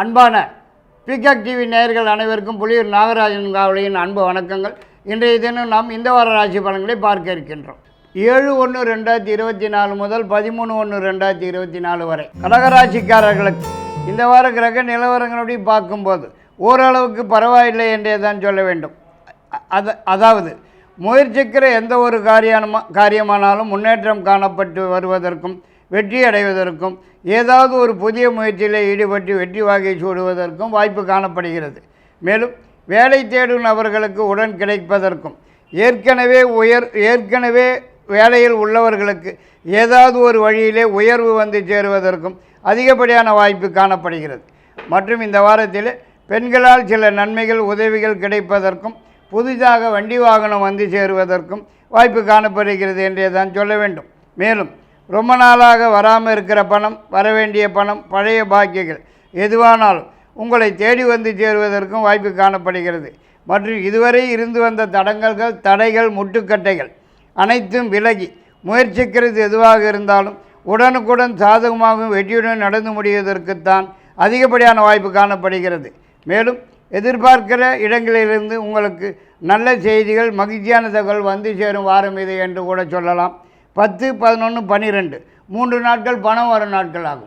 அன்பான peacock TV நேயர்கள் அனைவருக்கும் புலியூர் நாகராஜன் காவலியின் அன்பு வணக்கங்கள். இன்றைய தினம் நாம் இந்த வார ராசி பலன்களை பார்க்க இருக்கின்றோம். ஏழு ஒன்று ரெண்டாயிரத்தி இருபத்தி நாலு முதல் பதிமூணு ஒன்று ரெண்டாயிரத்தி இருபத்தி நாலு வரை. கடகராசிக்காரர்களுக்கு இந்த வார கிரக நிலவரங்களுடைய பார்க்கும்போது ஓரளவுக்கு பரவாயில்லை என்றே தான் சொல்ல வேண்டும். அ- அத அதாவது முயற்சிக்கிற எந்த ஒரு காரியமா காரியமானாலும் முன்னேற்றம் காணப்பட்டு வருவதற்கும் வெற்றி அடைவதற்கும் ஏதாவது ஒரு புதிய முயற்சியில் ஈடுபட்டு வெற்றி வாகை சூடுவதற்கும் வாய்ப்பு காணப்படுகிறது. மேலும் வேலை தேடும் நபர்களுக்கு உடன் கிடைப்பதற்கும் ஏற்கனவே உயர் ஏற்கனவே வேலையில் உள்ளவர்களுக்கு ஏதாவது ஒரு வழியிலே உயர்வு வந்து சேருவதற்கும் அதிகப்படியான வாய்ப்பு காணப்படுகிறது. மற்றும் இந்த வாரத்தில் பெண்களால் சில நன்மைகள் உதவிகள் கிடைப்பதற்கும் புதிதாக வண்டி வாகனம் வந்து சேருவதற்கும் வாய்ப்பு காணப்படுகிறது என்றே தான் சொல்ல வேண்டும். மேலும் ரொம்ப நாளாக வராமல் இருக்கிற பணம் வரவேண்டிய பணம் பழைய பாக்கியங்கள் எதுவானாலும் உங்களை தேடி வந்து சேருவதற்கும் வாய்ப்பு காணப்படுகிறது. மற்றும் இதுவரை இருந்து வந்த தடங்கல்கள் தடைகள் முட்டுக்கட்டைகள் அனைத்தும் விலகி முயற்சிக்கிறது எதுவாக இருந்தாலும் உடனுக்குடன் சாதகமாகவும் வெற்றியுடன் நடந்து முடிவதற்குத்தான் அதிகப்படியான வாய்ப்பு காணப்படுகிறது. மேலும் எதிர்பார்க்கிற இடங்களிலிருந்து உங்களுக்கு நல்ல செய்திகள் மகிழ்ச்சியான தகவல் வந்து சேரும் வாரம் இது என்று கூட சொல்லலாம். பத்து பதினொன்று பன்னிரெண்டு மூன்று நாட்கள் பணம் வர நாட்கள் ஆகும்.